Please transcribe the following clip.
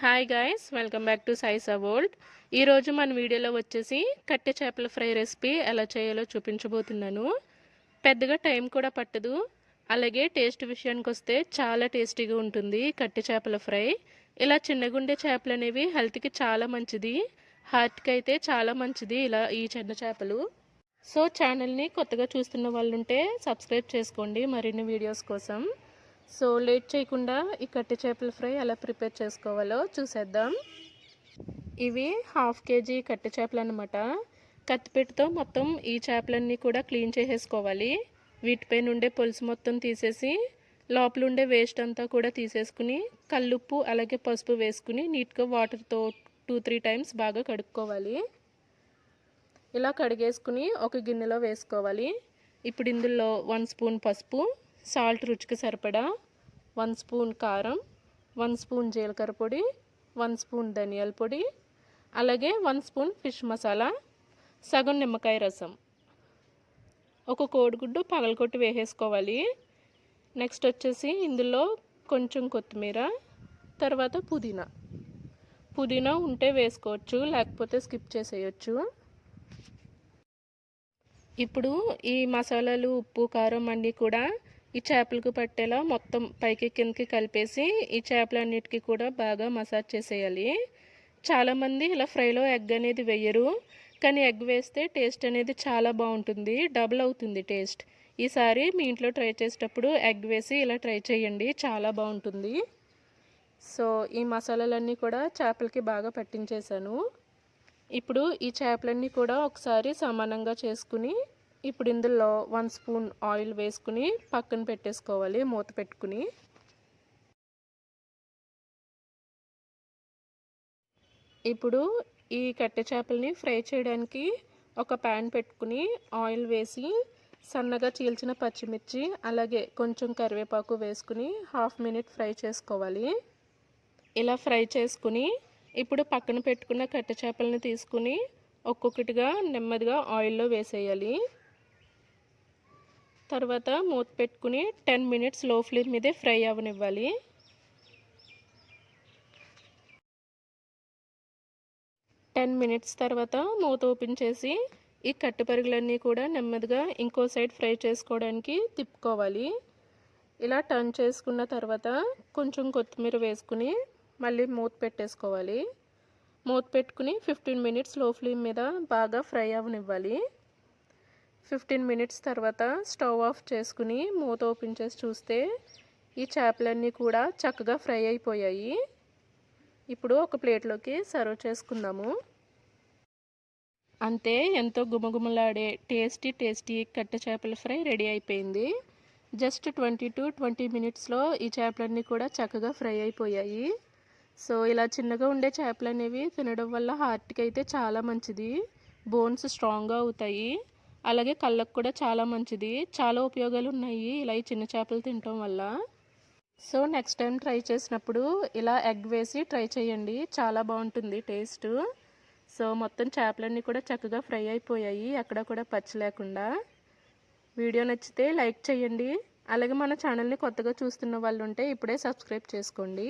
Hi guys welcome back to Saisa world ఈరోజు మన వీడియోలో వచ్చేసి కట్టె చేపల ఫ్రై రెసిపీ ఎలా చేయాలో చూపించబోతున్నాను. పెద్దగా టైం కూడా పట్టదు. అలాగే టేస్ట్ విషయానికి వస్తే చాలా టేస్టీగా ఉంటుంది కట్టె చేపల ఫ్రై. ఇలా చిన్నగుండే చేపలు అనేవి హెల్త్కి చాలా మంచిది. హార్ట్కి అయితే చాలా మంచిది ఇలా ఈ చిన్న చేపలు. సో ఛానల్ని కొత్తగా చూస్తున్న వాళ్ళు ఉంటే సబ్స్క్రైబ్ చేసుకోండి. మరిన్ని వీడియోస్ కోసం. సో లేట్ చేయకుండా ఈ కట్టి చేపల ఫ్రై ఎలా ప్రిపేర్ చేసుకోవాలో చూసేద్దాం. ఇవి హాఫ్ కేజీ కట్టి చేపలు అనమాట కత్తిపెట్టుతో మొత్తం ఈ చేపలన్నీ కూడా క్లీన్ చేసేసుకోవాలి. వీటిపైన ఉండే పులుసు మొత్తం తీసేసి లోపల ఉండే వేస్ట్ అంతా కూడా తీసేసుకుని కల్లుప్పు అలాగే పసుపు వేసుకుని నీట్గా వాటర్తో టూ త్రీ టైమ్స్ బాగా కడుక్కోవాలి. ఇలా కడిగేసుకుని ఒక గిన్నెలో వేసుకోవాలి. ఇప్పుడు ఇందులో వన్ స్పూన్ పసుపు సాల్ట్ రుచికి సరిపడా వన్ స్పూన్ కారం వన్ స్పూన్ జీలకర్ర పొడి వన్ స్పూన్ ధనియాల పొడి అలాగే వన్ స్పూన్ ఫిష్ మసాలా సగం నిమ్మకాయ రసం. ఒక కోడిగుడ్డు పగలకొట్టి వేసేసుకోవాలి. నెక్స్ట్ వచ్చేసి ఇందులో కొంచెం కొత్తిమీర తర్వాత పుదీనా. పుదీనా ఉంటే వేసుకోవచ్చు లేకపోతే స్కిప్ చేసేయచ్చు. ఇప్పుడు ఈ మసాలాలు ఉప్పు కారం అన్నీ కూడా ఈ చేపలకు పట్టేలా మొత్తం పైకి కిందకి కలిపేసి ఈ చేపలన్నిటికీ కూడా బాగా మసాజ్ చేసేయాలి. చాలామంది ఇలా ఫ్రైలో ఎగ్ అనేది వేయరు కానీ ఎగ్ వేస్తే టేస్ట్ అనేది చాలా బాగుంటుంది డబుల్ అవుతుంది టేస్ట్. ఈసారి మీ ఇంట్లో ట్రై చేసేటప్పుడు ఎగ్ వేసి ఇలా ట్రై చేయండి చాలా బాగుంటుంది. సో ఈ మసాలాలన్నీ కూడా చేపలకి బాగా పట్టించేశాను. ఇప్పుడు ఈ చేపలన్నీ కూడా ఒకసారి సమానంగా చేసుకుని ఇప్పుడు ఇందులో వన్ స్పూన్ ఆయిల్ వేసుకుని పక్కన పెట్టేసుకోవాలి మూత పెట్టుకుని. ఇప్పుడు ఈ కట్టె చేపల్ని ఫ్రై చేయడానికి ఒక ప్యాన్ పెట్టుకుని ఆయిల్ వేసి సన్నగా చీల్చిన పచ్చిమిర్చి అలాగే కొంచెం కరివేపాకు వేసుకుని హాఫ్ మినిట్ ఫ్రై చేసుకోవాలి. ఇలా ఫ్రై చేసుకుని ఇప్పుడు పక్కన పెట్టుకున్న కట్టె చేపలని తీసుకుని ఒక్కొక్కటిగా నెమ్మదిగా ఆయిల్లో వేసేయాలి. తర్వాత మూత పెట్టుకుని టెన్ మినిట్స్లో ఫ్లేమ్ మీదే ఫ్రై అవ్వనివ్వాలి టెన్ మినిట్స్ తర్వాత మూత ఓపెన్ చేసి ఈ కట్టుపరుగులన్నీ కూడా నెమ్మదిగా ఇంకో సైడ్ ఫ్రై చేసుకోవడానికి తిప్పుకోవాలి. ఇలా టర్న్ చేసుకున్న తర్వాత కొంచెం కొత్తిమీర వేసుకుని మళ్ళీ మూత పెట్టేసుకోవాలి. మూత పెట్టుకుని ఫిఫ్టీన్ మినిట్స్లో ఫ్లేమ్ మీద బాగా ఫ్రై అవ్వనివ్వాలి ఫిఫ్టీన్ మినిట్స్ తర్వాత స్టవ్ ఆఫ్ చేసుకుని మూత ఓపెన్ చేసి చూస్తే ఈ చేపలన్నీ కూడా చక్కగా ఫ్రై అయిపోయాయి. ఇప్పుడు ఒక ప్లేట్లోకి సర్వ్ చేసుకుందాము. అంతే ఎంతో గుమగుమలాడే టేస్టీ టేస్టీ కట్ట చేపల ఫ్రై రెడీ అయిపోయింది. జస్ట్ ట్వంటీ టు ట్వంటీ మినిట్స్లో ఈ చేపలన్నీ కూడా చక్కగా ఫ్రై అయిపోయాయి. సో ఇలా చిన్నగా ఉండే చేపలు అనేవి తినడం వల్ల హార్ట్కి అయితే చాలా మంచిది. బోన్స్ స్ట్రాంగ్గా అవుతాయి. అలాగే కళ్ళకు కూడా చాలా మంచిది. చాలా ఉపయోగాలు ఉన్నాయి ఇలా ఈ చిన్న చేపలు తినటం వల్ల. సో నెక్స్ట్ టైం ట్రై చేసినప్పుడు ఇలా ఎగ్ వేసి ట్రై చేయండి. చాలా బాగుంటుంది టేస్ట్. సో మొత్తం చేపలన్నీ కూడా చక్కగా ఫ్రై అయిపోయాయి. అక్కడ కూడా పచ్చి లేకుండా. వీడియో నచ్చితే లైక్ చేయండి. అలాగే మన ఛానల్ని కొత్తగా చూస్తున్న వాళ్ళు ఉంటే ఇప్పుడే సబ్స్క్రైబ్ చేసుకోండి.